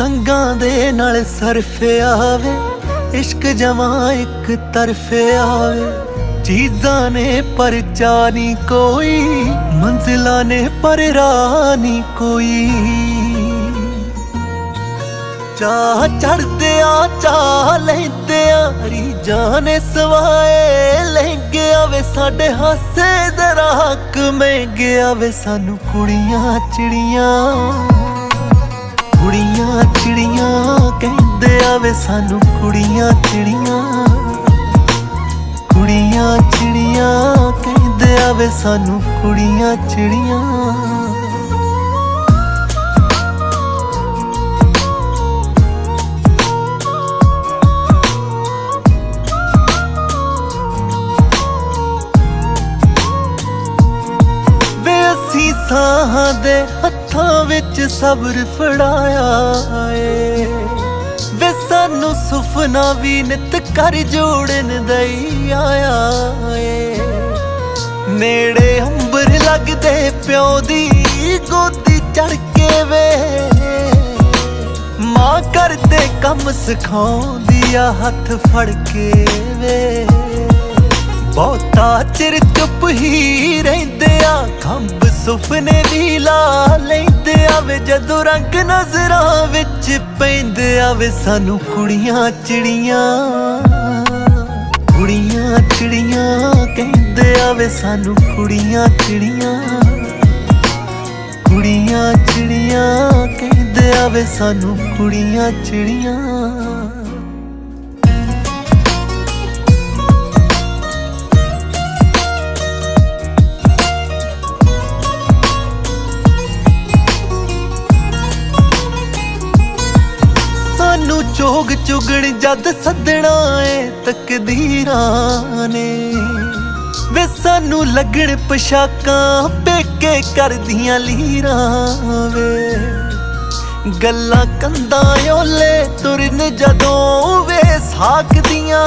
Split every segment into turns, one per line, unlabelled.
ਸੰਗਾਂ ਦੇ ਨਾਲ ਸਰਫੇ ਆਵੇ, ਇਸ਼ਕ ਜਮਾ ਇੱਕ ਤਰਫੇ ਆਵੇ। ਚੀਜ਼ਾਂ ਨੇ ਪਰ ਚਾਨੀ ਕੋਈ, ਮੰਜ਼ਿਲਾਂ ਨੇ ਪਰ ਰਾਹ ਕੋਈ। ਚਾਹ ਚੜਦੇ ਆ ਚਾਹ ਲੈਂਦੇ ਆ ਰੀ ਜਾਣੇ ਸਵਾਏ ਲਹਿੰਗੇ ਆਵੇ ਸਾਡੇ ਹਾਸੇ ਜ਼ਰਾ ਹੱਕ ਮਹਿੰਗੇ ਆਵੇ ਸਾਨੂੰ ਕੁੜੀਆਂ ਚਿੜੀਆਂ। ਕੁੜੀਆਂ ਚਿੜੀਆਂ ਕਹਿੰਦੇ ਆਵੇ ਸਾਨੂੰ ਕੁੜੀਆਂ ਚਿੜੀਆਂ। ਕੁੜੀਆਂ ਚਿੜੀਆਂ ਕਹਿੰਦੇ ਆਵੇ ਸਾਨੂੰ ਕੁੜੀਆਂ ਚਿੜੀਆਂ। ਸਾਹਾਂ ਦੇ ਹੱਥਾਂ ਵਿੱਚ ਸਬਰ ਫੜਾਇਆ ਏ। ਵੇ ਸਾਨੂੰ ਸੁਪਨਾ ਵੀ ਨਿਤ ਕਰ ਜੋੜਨ ਦਈ ਆਇਆ ਏ। ਨੇੜੇ ਅੰਬਰ ਲੱਗਦੇ ਪਿਓ ਦੀ ਗੋਦੀ ਚੜ ਕੇ ਵੇ। ਮਾਂ ਕਰਦੇ ਕੰਮ ਸਿਖਾਉਂਦੀ ਆ ਹੱਥ ਫੜ ਕੇ ਵੇ। ਬਹੁਤਾ ਚਿਰ ਚੁੱਪ ਹੀ ਰਹਿੰਦੇ ਆ ਖੰਭ ਸੁਪਨੇ ਦੀ ਲਾ ਲੈਂਦੇ ਆਵੇ, ਜਦੋਂ ਰੰਗ ਨਜ਼ਰਾਂ ਵਿੱਚ ਪੈਂਦੇ ਆਵੇ, ਸਾਨੂੰ ਕੁੜੀਆਂ ਚਿੜੀਆਂ ਕੁੜੀਆਂ ਚਿੜੀਆਂ ਕਹਿੰਦੇ ਆਵੇ, ਸਾਨੂੰ ਕੁੜੀਆਂ ਚਿੜੀਆਂ ਕੁੜੀਆਂ ਚਿੜੀਆਂ ਕਹਿੰਦੇ ਆਵੇ, ਸਾਨੂੰ ਕੁੜੀਆਂ ਚਿੜੀਆਂ। ਚੋਗ ਚੁਗਣ ਜਦ ਸੱਦਣਾ ਏ ਤਕਦੀਰਾਂ ਨੇ। ਵੇ ਸਾਨੂੰ ਲੱਗਣ ਪਸ਼ਾਕਾਂ ਪੇਕੇ ਕਰਦੀਆਂ ਲੀਰਾਂ ਵੇ। ਗੱਲਾਂ ਕੰਦਾਂ ਓਲੇ ਤੁਰਨ ਜਦੋਂ ਵੇ ਸਾਕਦੀਆਂ।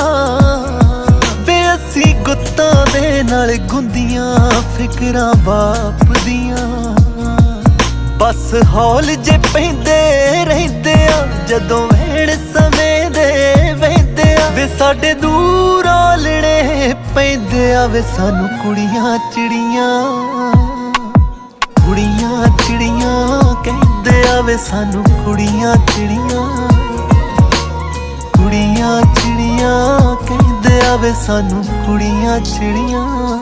ਵੇ ਅਸੀਂ ਗੁੱਤਾਂ ਦੇ ਨਾਲ ਗੁੰਦੀਆਂ, ਫਿਕਰਾਂ ਬਾਪ ਦੀਆਂ ਬਸ ਹੌਲ ਜੇ ਪੈਂਦੇ ਰਹਿੰਦੇ ਆ ਜਦੋਂ ਸਾਡੇ ਦੂਰ ਆਲਣੇ ਪੈਂਦੇ ਆਵੇ ਸਾਨੂੰ ਕੁੜੀਆਂ ਚਿੜੀਆਂ। ਕੁੜੀਆਂ ਚਿੜੀਆਂ ਕਹਿੰਦੇ ਆਵੇ ਸਾਨੂੰ ਕੁੜੀਆਂ ਚਿੜੀਆਂ। ਕੁੜੀਆਂ ਚਿੜੀਆਂ ਕਹਿੰਦੇ ਆਵੇ ਸਾਨੂੰ ਕੁੜੀਆਂ ਚਿੜੀਆਂ।